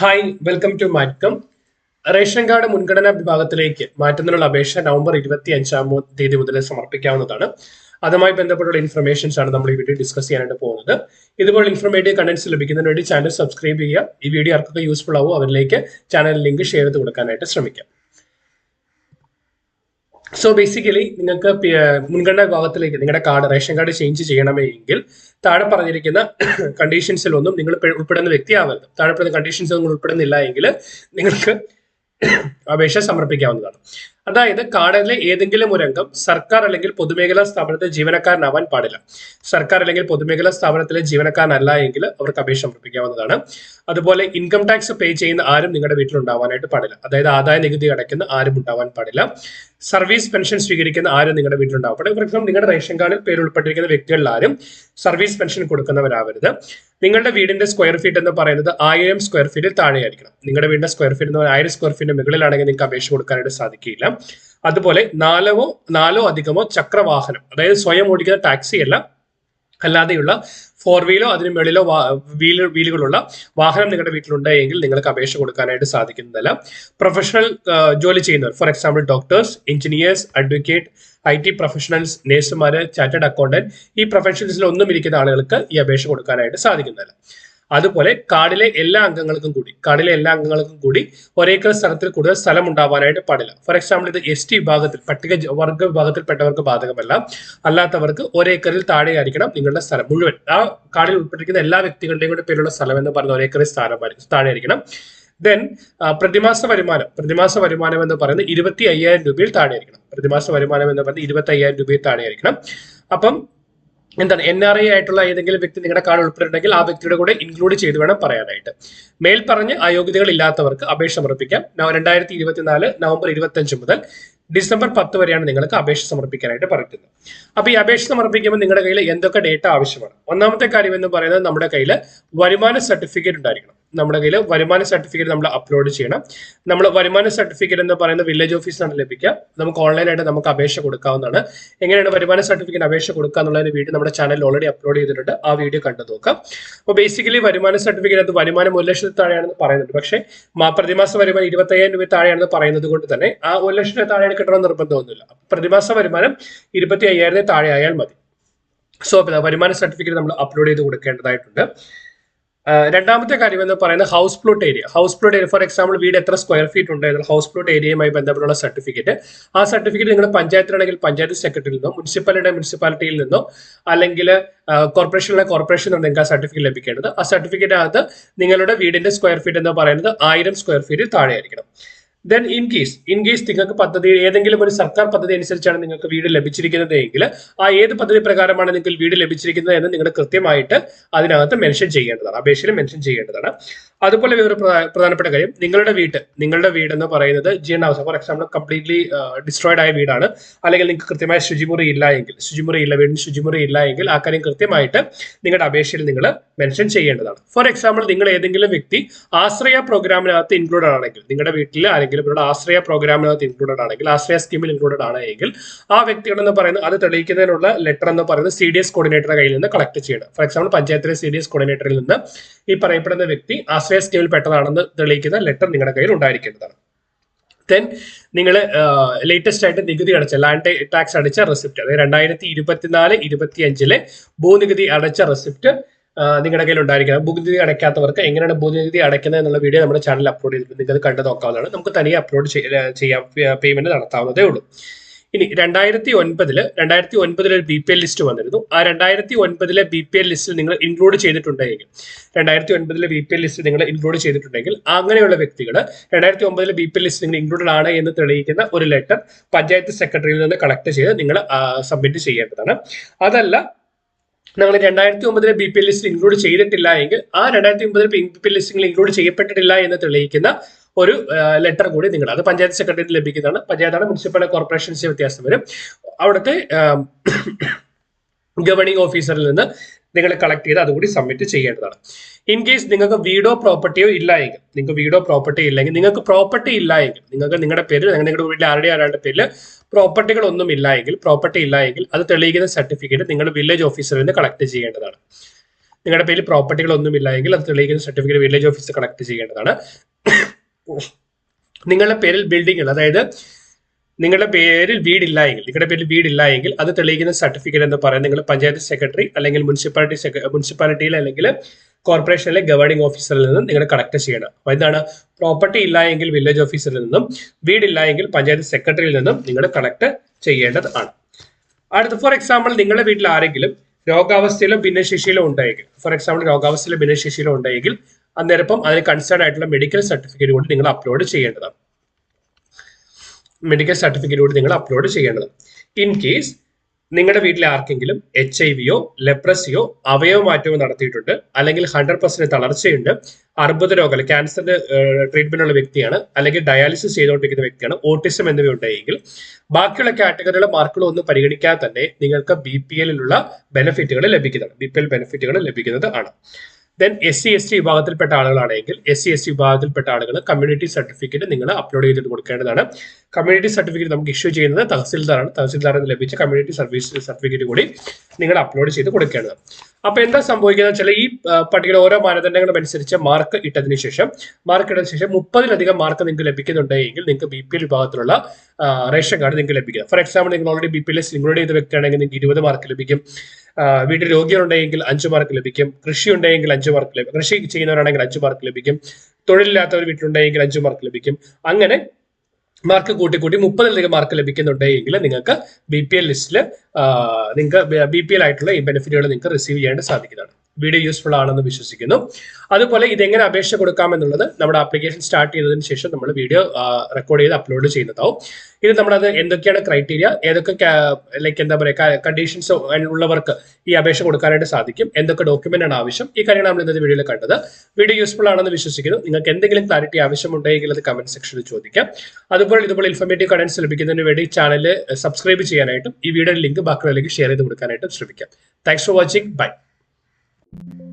Hi welcome to മാറ്റ്കം ration card മുൻഗണനാ വിഭാഗത്തിലേക്ക് മാറ്റുന്നതിനുള്ള അപേക്ഷ നവംബർ ഇരുപത്തി അഞ്ചാം തീയതി മുതൽ സമർപ്പിക്കാവുന്നതാണ്. അതുമായി ബന്ധപ്പെട്ടുള്ള ഇൻഫർമേഷൻസ് ആണ് നമ്മൾ ഈ വീഡിയോ ഡിസ്കസ് ചെയ്യാനായിട്ട് പോകുന്നത്. ഇതുപോലെ ഇൻഫർമേറ്റീവ് കണ്ടന്റ്സ് ലഭിക്കുന്നതിന് വേണ്ടി ചാനൽ സബ്സ്ക്രൈബ് ചെയ്യുക. ഈ വീഡിയോ ആർക്കൊക്കെ യൂസ്ഫുൾ ആവും അവരിലേക്ക് ചാനൽ ലിങ്ക് ഷെയർ ചെയ്ത് കൊടുക്കാനായിട്ട് ശ്രമിക്കാം. സോ ബേസിക്കലി നിങ്ങൾക്ക് മുൻഗണന വിഭാഗത്തിലേക്ക് നിങ്ങളുടെ കാർഡ് റേഷൻ കാർഡ് ചേഞ്ച് ചെയ്യണമെങ്കിൽ താഴെ പറഞ്ഞിരിക്കുന്ന കണ്ടീഷൻസിലൊന്നും നിങ്ങൾ ഉൾപ്പെ- ഉൾപ്പെടുന്ന വ്യക്തിയാവരുത്. താഴെ പറയുന്ന കണ്ടീഷൻസ് നിങ്ങൾ ഉൾപ്പെടുന്നില്ല എങ്കിൽ നിങ്ങൾക്ക് അപേക്ഷ സമർപ്പിക്കാവുന്നതാണ്. അതായത് കാർഡിലെ ഏതെങ്കിലും ഒരു അംഗം സർക്കാർ അല്ലെങ്കിൽ പൊതുമേഖലാ സ്ഥാപനത്തിലെ ജീവനക്കാരനാവാൻ പാടില്ല. സർക്കാർ അല്ലെങ്കിൽ പൊതുമേഖലാ സ്ഥാപനത്തിലെ ജീവനക്കാരനല്ല എങ്കിൽ അവർക്ക് അപേക്ഷ സമർപ്പിക്കാവുന്നതാണ്. അതുപോലെ ഇൻകം ടാക്സ് പേ ചെയ്യുന്ന ആരും നിങ്ങളുടെ വീട്ടിൽ ഉണ്ടാവാനായിട്ട് പാടില്ല. അതായത് ആദായ നികുതി അടയ്ക്കുന്ന ആരും ഉണ്ടാവാൻ പാടില്ല. സർവീസ് പെൻഷൻ സ്വീകരിക്കുന്ന ആരും നിങ്ങളുടെ വീട്ടിലുണ്ടാവും അപ്പോൾ ഫോർ എക്സാമ്പിൾ നിങ്ങളുടെ റേഷൻ കാർഡിൽ പേര് ഉൾപ്പെട്ടിരിക്കുന്ന വ്യക്തികളിൽ ആരും സർവീസ് പെൻഷൻ കൊടുക്കുന്നവരാവരുത്. നിങ്ങളുടെ വീടിന്റെ സ്ക്വയർ ഫീറ്റ് എന്ന് പറയുന്നത് ആയിരം സ്ക്വയർ ഫീറ്റിൽ താഴെയായിരിക്കണം. നിങ്ങളുടെ വീടിന്റെ സ്ക്വയർ ഫീറ്റ് എന്ന് പറയുന്നത് ആയിരം സ്ക്വയർ ഫീറ്റിന് മുകളിലാണെങ്കിൽ നിങ്ങൾക്ക് അപേക്ഷ കൊടുക്കാനായിട്ട് സാധിക്കില്ല അതുപോലെ നാലോ നാലോ അധികമോ ചക്രവാഹനം അതായത് സ്വയം ഓടിക്കുന്ന ടാക്സി അല്ല അല്ലാതെയുള്ള ഫോർ വീലോ അതിന് മുകളിലോ വീൽ വീലുകളുള്ള വാഹനം നിങ്ങളുടെ വീട്ടിലുണ്ട് എങ്കിൽ നിങ്ങൾക്ക് അപേക്ഷ കൊടുക്കാനായിട്ട് സാധിക്കുന്നതല്ല. പ്രൊഫഷണൽ ജോലി ചെയ്യുന്നവർ for example doctors engineers advocate I T professionals നേഴ്സുമാര് chartered accountant ഈ പ്രൊഫഷണൽസിൽ ഒന്നും ഇരിക്കുന്ന ആളുകൾക്ക് ഈ അപേക്ഷ കൊടുക്കാനായിട്ട് സാധിക്കുന്നതല്ല. അതുപോലെ കാടിലെ എല്ലാ അംഗങ്ങൾക്കും കൂടി കാടിലെ എല്ലാ അംഗങ്ങൾക്കും കൂടി ഒരേക്കർ സ്ഥലത്തിൽ കൂടുതൽ സ്ഥലം ഉണ്ടാവാനായിട്ട് പാടില്ല. ഫോർ എക്സാമ്പിൾ ഇത് എസ് ടി വിഭാഗത്തിൽ പട്ടിക വർഗ വിഭാഗത്തിൽപ്പെട്ടവർക്ക് ബാധകമല്ല. അല്ലാത്തവർക്ക് ഒരേക്കറിൽ താഴെയായിരിക്കണം നിങ്ങളുടെ സ്ഥലം മുഴുവൻ. ആ കാടിൽ ഉൾപ്പെട്ടിരിക്കുന്ന എല്ലാ വ്യക്തികളുടെയും കൂടെ പേരുള്ള സ്ഥലം എന്ന് പറഞ്ഞ ഒരേക്കറിൽ സ്ഥാനം താഴെ ആയിരിക്കണം. ദെൻ പ്രതിമാസ വരുമാനം. പ്രതിമാസ വരുമാനം എന്ന് പറയുന്നത് ഇരുപത്തി അയ്യായിരം രൂപയിൽ താഴെയായിരിക്കണം പ്രതിമാസ വരുമാനം എന്ന് പറയുന്നത് ഇരുപത്തി അയ്യായിരം രൂപയിൽ താഴെയായിരിക്കണം അപ്പം എന്താണ് എൻ ആർ ഐ ആയിട്ടുള്ള ഏതെങ്കിലും വ്യക്തി നിങ്ങളുടെ കാർഡ് ഉൾപ്പെട്ടിട്ടുണ്ടെങ്കിൽ ആ വ്യക്തിയുടെ കൂടെ ഇൻക്ലൂഡ് ചെയ്ത് വേണം പറയാനായിട്ട്. മേൽ പറഞ്ഞ് അയോഗ്യതകൾ ഇല്ലാത്തവർക്ക് അപേക്ഷ സമർപ്പിക്കാം. രണ്ടായിരത്തി ഇരുപത്തിനാല് നവംബർ ഇരുപത്തഞ്ച് മുതൽ ഡിസംബർ പത്ത് വരെയാണ് നിങ്ങൾക്ക് അപേക്ഷ സമർപ്പിക്കാനായിട്ട് പറയുന്നത്. അപ്പൊ ഈ അപേക്ഷ സമർപ്പിക്കുമ്പോൾ നിങ്ങളുടെ കയ്യിൽ എന്തൊക്കെ ഡേറ്റ ആവശ്യമാണ്? ഒന്നാമത്തെ കാര്യം എന്ന് പറയുന്നത് നമ്മുടെ കയ്യിൽ വരുമാന സർട്ടിഫിക്കറ്റ് ഉണ്ടായിരിക്കണം. നമ്മുടെ കയ്യിൽ വരുമാന സർട്ടിഫിക്കറ്റ് നമ്മൾ അപ്ലോഡ് ചെയ്യണം. നമ്മൾ വരുമാന സർട്ടിഫിക്കറ്റ് എന്ന് പറയുന്ന വില്ലേജ് ഓഫീസിലാണ് ലഭിക്കുക. നമുക്ക് ഓൺലൈനായിട്ട് നമുക്ക് അപേക്ഷ കൊടുക്കാവുന്നതാണ്. എങ്ങനെയാണ് വരുമാന സർട്ടിഫിക്കറ്റ് അപേക്ഷ കൊടുക്കുക എന്നുള്ളതിന് വീഡിയോ നമ്മുടെ ചാനൽ ഓൾറെഡി അപ്ലോഡ് ചെയ്തിട്ടുണ്ട്. ആ വീഡിയോ കണ്ടു നോക്കാം. അപ്പോൾ ബേസിക്കലി വരുമാന സർട്ടിഫിക്കറ്റ് അത് വരുമാനം ഒരു ലക്ഷത്തിൽ താഴെയാണെന്ന് പറയുന്നുണ്ട്. പക്ഷേ പ്രതിമാസ വരുമാനം ഇരുപത്തയ്യായിരം രൂപ താഴെയാണെന്ന് പറയുന്നത് കൊണ്ട് തന്നെ ആ ഒരു ലക്ഷത്തിന് താഴെയാണ് കിട്ടണമെന്ന് നിർബന്ധമൊന്നുമില്ല. പ്രതിമാസ വരുമാനം ഇരുപത്തി അയ്യായിരത്തിന് താഴെ ആയാൽ മതി. സോ വരുമാന സർട്ടിഫിക്കറ്റ് നമ്മൾ അപ്ലോഡ് ചെയ്ത് കൊടുക്കേണ്ടതായിട്ടുണ്ട്. രണ്ടാമത്തെ കാര്യം എന്ന് പറയുന്നത് house plot area house plot area for example വീട് എത്ര സ്ക്വയർ ഫീറ്റ് ഉണ്ട് എന്നുള്ള ഹൗസ് പ്ലോട്ട് ഏരിയയുമായി ബന്ധപ്പെട്ടുള്ള സർട്ടിഫിക്കറ്റ് ആ സർട്ടിഫിക്കറ്റ് നിങ്ങൾ പഞ്ചായത്തിലാണെങ്കിൽ പഞ്ചായത്ത് സെക്രട്ടറിയിൽ നിന്നോ മുനിസിപ്പാലിറ്റിയുടെ മുനിസിപ്പാലിറ്റിയിൽ നിന്നോ അല്ലെങ്കിൽ കോർപ്പറേഷനിലെ കോർപ്പറേഷൻ നിങ്ങൾക്ക് ആ സർട്ടിഫിക്കറ്റ് ലഭിക്കേണ്ടത്. ആ സർട്ടിഫിക്കറ്റിനകത്ത് നിങ്ങളുടെ വീടിന്റെ സ്ക്വയർ ഫീറ്റ് എന്ന് പറയുന്നത് ആയിരം square feet താഴെയായിരിക്കണം. Then in case in case നിങ്ങൾക്ക് പദ്ധതി ഏതെങ്കിലും ഒരു സർക്കാർ പദ്ധതി അനുസരിച്ചാണ് നിങ്ങൾക്ക് വീട് ലഭിച്ചിരിക്കുന്നത് എങ്കിൽ ആ ഏത് പദ്ധതി പ്രകാരമാണ് നിങ്ങൾക്ക് വീട് ലഭിച്ചിരിക്കുന്നത് എന്ന് നിങ്ങൾ കൃത്യമായിട്ട് അതിനകത്ത് മെൻഷൻ ചെയ്യേണ്ടതാണ്. അപേക്ഷയിൽ മെൻഷൻ ചെയ്യേണ്ടതാണ്. അതുപോലെ പ്രധാ- പ്രധാനപ്പെട്ട കാര്യം നിങ്ങളുടെ വീട്ട് നിങ്ങളുടെ വീട് എന്ന് പറയുന്നത് ജീർണാവസ്ഥ ഫോർ എക്സാമ്പിൾ കംപ്ലീറ്റ്ലി ഡിസ്ട്രോയിഡ് ആയ വീടാണ്. അല്ലെങ്കിൽ നിങ്ങൾക്ക് കൃത്യമായ ശുചിമുറി ഇല്ല എങ്കിൽ ശുചിമുറി ഇല്ല വീടിന് ശുചിമുറി ഇല്ല എങ്കിൽ ആ കാര്യം കൃത്യമായിട്ട് നിങ്ങളുടെ അപേക്ഷയിൽ നിങ്ങൾ മെൻഷൻ ചെയ്യേണ്ടതാണ്. ഫോർ എക്സാമ്പിൾ നിങ്ങൾ ഏതെങ്കിലും വ്യക്തി ആശ്രയ പ്രോഗ്രാമിനകത്ത് ഇൻക്ലൂഡഡ് ആണെങ്കിൽ നിങ്ങളുടെ വീട്ടിൽ ആരെങ്കിലും ഇവരുടെ ആശ്രയ പ്രോഗ്രാമിനകത്ത് ഇൻക്ലൂഡഡ് ആണെങ്കിൽ ആശ്രയ സ്കീമിൽ ഇൻക്ലൂഡഡ് ആണെങ്കിൽ ആ വ്യക്തികളെന്ന് പറയുന്നത് അത് തെളിയിക്കുന്നതിനുള്ള ലെറ്റർ എന്ന് പറയുന്നത് സി ഡി എസ് കോർഡിനേറ്ററുടെ കയ്യിൽ നിന്ന് കളക്ട് ചെയ്യണം. ഫോർ എക്സാമ്പിൾ പഞ്ചായത്തിലെ സി ഡി എസ് കോർഡിനേറ്ററിൽ നിന്ന് ഈ പറയപ്പെടുന്ന വ്യക്തി ആശ്രയ സ്കീമിൽ പെട്ടതാണെന്ന് തെളിയിക്കുന്ന ലെറ്റർ നിങ്ങളുടെ കയ്യിൽ ഉണ്ടായിരിക്കേണ്ടതാണ്. ദെൻ നിങ്ങൾ ലേറ്റസ്റ്റ് ആയിട്ട് നികുതി അടച്ച ലാൻഡ് ടാക്സ് അടച്ച റെസിപ്റ്റ് അതായത് രണ്ടായിരത്തി ഇരുപത്തിനാല് ഇരുപത്തി അഞ്ചിലെ ഭൂനികുതി അടച്ച റെസിപ്റ്റ് നിങ്ങളുടെ കയ്യിൽ ഉണ്ടായിരിക്കണം. ഭൂനികുതി അടയ്ക്കാത്തവർക്ക് എങ്ങനെയാണ് ഭൂനികുതി അടയ്ക്കുന്നത് എന്നുള്ള വീഡിയോ നമ്മുടെ ചാനൽ അപ്ലോഡ് ചെയ്തിട്ടുണ്ട്. നിങ്ങൾക്ക് അത് കണ്ടു നോക്കാവുന്നതാണ്. നമുക്ക് തനിയെ അപ്ലോഡ് ചെയ്യാം പേയ്മെന്റ് നടത്താവുന്നതേ ഉള്ളൂ. ഇനി രണ്ടായിരത്തി ഒൻപതിൽ രണ്ടായിരത്തി ഒൻപതിൽ ഒരു ബി പി എൽ ലിസ്റ്റ് വന്നിരുന്നു. ആ രണ്ടായിരത്തി ഒൻപതിലെ ബി പി എൽ ലിസ്റ്റിൽ നിങ്ങൾ ഇൻക്ലൂഡ് ചെയ്തിട്ടുണ്ടെങ്കിൽ രണ്ടായിരത്തി ഒൻപതിലെ ബി പി എൽ ലിസ്റ്റ് നിങ്ങൾ ഇൻക്ലൂഡ് ചെയ്തിട്ടുണ്ടെങ്കിൽ അങ്ങനെയുള്ള വ്യക്തികൾ രണ്ടായിരത്തി ഒമ്പതിലെ ബി പി എൽ ലിസ്റ്റ് നിങ്ങൾ ഇൻക്ലൂഡഡ് ആണ് എന്ന് തെളിയിക്കുന്ന ഒരു ലെറ്റർ പഞ്ചായത്ത് സെക്രട്ടറിയിൽ നിന്ന് കളക്ട് ചെയ്ത് നിങ്ങൾ സബ്മിറ്റ് ചെയ്യേണ്ടതാണ്. അതല്ല നിങ്ങൾ രണ്ടായിരത്തി ഒമ്പതിലെ ബി പി എൽ ലിസ്റ്റിൽ ഇൻക്ലൂഡ് ചെയ്തിട്ടില്ല എങ്കിൽ ആ രണ്ടായിരത്തി ഒമ്പതിലെ ബി പി എൽ ലിസ്റ്റിൽ ഇൻക്ലൂഡ് ചെയ്യപ്പെട്ടിട്ടില്ല എന്ന് തെളിയിക്കുന്ന ഒരു ലെറ്റർ കൂടി നിങ്ങൾ അത് പഞ്ചായത്ത് സെക്രട്ടറിയിൽ ലഭിക്കുന്നതാണ്. പഞ്ചായത്താണ് മുനിസിപ്പൽ കോർപ്പറേഷൻസ് വ്യത്യാസം വരും. അവിടുത്തെ ഗവർണിംഗ് ഓഫീസറിൽ നിന്ന് നിങ്ങൾ കളക്ട് ചെയ്ത് അതുകൂടി സബ്മിറ്റ് ചെയ്യേണ്ടതാണ്. ഇൻ കേസ് നിങ്ങൾക്ക് വീടോ പ്രോപ്പർട്ടിയോ ഇല്ല എങ്കിൽ നിങ്ങൾക്ക് വീടോ പ്രോപ്പർട്ടി ഇല്ലെങ്കിൽ നിങ്ങൾക്ക് പ്രോപ്പർട്ടി ഇല്ല എങ്കിൽ നിങ്ങൾക്ക് നിങ്ങളുടെ പേരിൽ നിങ്ങളുടെ വീട്ടിൽ ആരുടെ ആരാളുടെ പേരിൽ പ്രോപ്പർട്ടികൾ ഒന്നും ഇല്ല എങ്കിൽ പ്രോപ്പർട്ടി ഇല്ല എങ്കിൽ അത് തെളിയിക്കുന്ന സർട്ടിഫിക്കറ്റ് നിങ്ങൾ വില്ലേജ് ഓഫീസറിൽ നിന്ന് കളക്ട് ചെയ്യേണ്ടതാണ്. നിങ്ങളുടെ പേരിൽ പ്രോപ്പർട്ടികളൊന്നുമില്ല എങ്കിൽ അത് തെളിയിക്കുന്ന സർട്ടിഫിക്കറ്റ് വില്ലേജ് ഓഫീസർ കളക്ട് ചെയ്യേണ്ടതാണ്. നിങ്ങളുടെ പേരിൽ ബിൽഡിംഗ് അതായത് നിങ്ങളുടെ പേരിൽ വീടില്ല എങ്കിൽ നിങ്ങളുടെ പേരിൽ വീടില്ല എങ്കിൽ അത് തെളിയിക്കുന്ന സർട്ടിഫിക്കറ്റ് എന്ന് പറയുന്നത് നിങ്ങൾ പഞ്ചായത്ത് സെക്രട്ടറി അല്ലെങ്കിൽ മുനിസിപ്പാലിറ്റി മുനിസിപ്പാലിറ്റിയിൽ അല്ലെങ്കിൽ കോർപ്പറേഷനിലെ ഗവേണിംഗ് ഓഫീസറിൽ നിന്നും നിങ്ങൾ കളക്ട് ചെയ്യണം. അപ്പൊ എന്താണ്? പ്രോപ്പർട്ടി ഇല്ല എങ്കിൽ വില്ലേജ് ഓഫീസറിൽ നിന്നും വീടില്ല എങ്കിൽ പഞ്ചായത്ത് സെക്രട്ടറിയിൽ നിന്നും നിങ്ങൾ കളക്ട് ചെയ്യേണ്ടത് ആണ്. അടുത്ത ഫോർ എക്സാമ്പിൾ നിങ്ങളുടെ വീട്ടിൽ ആരെങ്കിലും രോഗാവസ്ഥയിലോ ഭിന്നശേഷിയിലോ ഉണ്ടായെങ്കിൽ ഫോർ എക്സാമ്പിൾ രോഗാവസ്ഥയിലോ ഭിന്നശേഷിയിലോ ഉണ്ടായെങ്കിൽ അന്നേരം അതിന് കൺസേൺ ആയിട്ടുള്ള മെഡിക്കൽ സർട്ടിഫിക്കറ്റ് കൂടി നിങ്ങൾ അപ്ലോഡ് ചെയ്യേണ്ടതാണ്. മെഡിക്കൽ സർട്ടിഫിക്കറ്റ് കൂടി നിങ്ങൾ അപ്ലോഡ് ചെയ്യേണ്ടത് ഇൻ കേസ് നിങ്ങളുടെ വീട്ടിലെ ആർക്കെങ്കിലും എച്ച് ഐ വിയോ ലെപ്രസിയോ അവയവ മാറ്റമോ നടത്തിയിട്ടുണ്ട് അല്ലെങ്കിൽ ഹൺഡ്രഡ് പെർസെന്റ് തളർച്ചയുണ്ട് അർബുദ രോഗം ക്യാൻസറിന്റെ ട്രീറ്റ്മെന്റ് ഉള്ള വ്യക്തിയാണ് അല്ലെങ്കിൽ ഡയാലിസിസ് ചെയ്തുകൊണ്ടിരിക്കുന്ന വ്യക്തിയാണ് ഓട്ടിസം എന്നിവ ഉണ്ടെങ്കിൽ ബാക്കിയുള്ള കാറ്റഗറിയിലെ മാർക്കുകൾ ഒന്നും പരിഗണിക്കാതെ തന്നെ നിങ്ങൾക്ക് ബി പി എല്ലിലുള്ള ബെനിഫിറ്റുകൾ ലഭിക്കുന്നതാണ്. ബി പി എൽ ബെനിഫിറ്റുകൾ ലഭിക്കുന്നത് ആണ് then S C S T വിഭാഗത്തിൽപ്പെട്ട ആളുകളാണെങ്കിൽ എസ് സി എസ് ടി വിഭാഗത്തിൽപ്പെട്ട ആളുകൾ കമ്മ്യൂണിറ്റി സർട്ടിഫിക്കറ്റ് നിങ്ങൾ അപ്ലോഡ് ചെയ്തിട്ട് കൊടുക്കേണ്ടതാണ്. കമ്മ്യൂണിറ്റി സർട്ടിഫിക്കറ്റ് നമുക്ക് ഇഷ്യൂ ചെയ്യുന്നത് തഹസിൽദാറാണ്. തഹസിൽദാറിന് ലഭിച്ച കമ്മ്യൂണിറ്റി സർവീസ് സർട്ടിഫിക്കറ്റ് കൂടി നിങ്ങൾ അപ്ലോഡ് ചെയ്ത് കൊടുക്കേണ്ടതാണ്. അപ്പൊ എന്താ സംഭവിക്കുന്നത് വെച്ചാൽ ഈ പട്ടികയുടെ ഓരോ മാനദണ്ഡങ്ങളും അനുസരിച്ച് മാർക്ക് ഇട്ടതിന് ശേഷം മാർക്ക് ഇട്ടതിന് ശേഷം മുപ്പതിലധികം മാർക്ക് നിങ്ങൾക്ക് ലഭിക്കുന്നുണ്ടെങ്കിൽ നിങ്ങൾക്ക് ബി പി എൽ വിഭാഗത്തിലുള്ള റേഷൻ കാർഡ് നിങ്ങൾക്ക് ലഭിക്കുക ഫോർ എക്സാമ്പിൾ നിങ്ങൾ already B P L include ചെയ്ത വ്യക്തിയാണെങ്കിൽ നിങ്ങൾക്ക് ഇരുപത് മാർക്ക് ലഭിക്കും. വീട്ടിൽ രോഗികളുണ്ടെങ്കിൽ അഞ്ച് മാർക്ക് ലഭിക്കും. കൃഷി ഉണ്ടെങ്കിൽ അഞ്ച് മാർക്ക് ലഭിക്കും. കൃഷി ചെയ്യുന്നവരാണെങ്കിൽ അഞ്ച് മാർക്ക് ലഭിക്കും. തൊഴിലില്ലാത്തവർ വീട്ടിലുണ്ടെങ്കിൽ അഞ്ച് മാർക്ക് ലഭിക്കും. അങ്ങനെ മാർക്ക് കൂട്ടി കൂട്ടി മുപ്പതിലധികം മാർക്ക് ലഭിക്കുന്നുണ്ടെങ്കിൽ നിങ്ങൾക്ക് ബി പി എൽ ലിസ്റ്റിൽ നിങ്ങൾക്ക് ബി പി എൽ ആയിട്ടുള്ള ഈ ബെനിഫിറ്റുകൾ നിങ്ങൾക്ക് റിസീവ് ചെയ്യാൻ സാധിക്കുന്നതാണ്. വീഡിയോ യൂസ്ഫുൾ ആണെന്ന് വിശ്വസിക്കുന്നു. അതുപോലെ ഇതെങ്ങനെ അപേക്ഷ കൊടുക്കാമെന്നുള്ളത് നമ്മുടെ ആപ്ലിക്കേഷൻ സ്റ്റാർട്ട് ചെയ്തതിന് ശേഷം നമ്മൾ വീഡിയോ റെക്കോർഡ് ചെയ്ത് അപ്ലോഡ് ചെയ്യുന്നതാവും. ഇത് നമ്മളത് എന്തൊക്കെയാണ് ക്രൈറ്റീരിയ ഏതൊക്കെ ലൈക്ക് എന്താ പറയുക കണ്ടീഷൻസ് ഉള്ളവർക്ക് ഈ അപേക്ഷ കൊടുക്കാനായിട്ട് സാധിക്കും എന്തൊക്കെ ഡോക്യുമെന്റ് ആണ് ആവശ്യം ഈ കാര്യങ്ങൾ നമ്മൾ ഇന്നത്തെ വീഡിയോയിൽ കണ്ടത്. വീഡിയോ യൂസ്ഫുൾ ആണെന്ന് വിശ്വസിക്കുന്നു. നിങ്ങൾക്ക് എന്തെങ്കിലും ക്ലാരിറ്റി ആവശ്യമുണ്ടെങ്കിൽ അത് കമന്റ് സെക്ഷനിൽ ചോദിക്കാം. അതുപോലെ ഇതുപോലെ ഇൻഫർമേറ്റീവ് കണ്ടന്റ്സ് ലഭിക്കുന്നതിന് വേണ്ടി ചാനൽ സബ്സ്ക്രൈബ് ചെയ്യാനായിട്ടും ഈ വീഡിയോ ലിങ്ക് ബാക്കിയുള്ളവരിലേക്ക് ഷെയർ ചെയ്ത് കൊടുക്കാനായിട്ടും ശ്രമിക്കാം. Thanks for watching bye Thank you.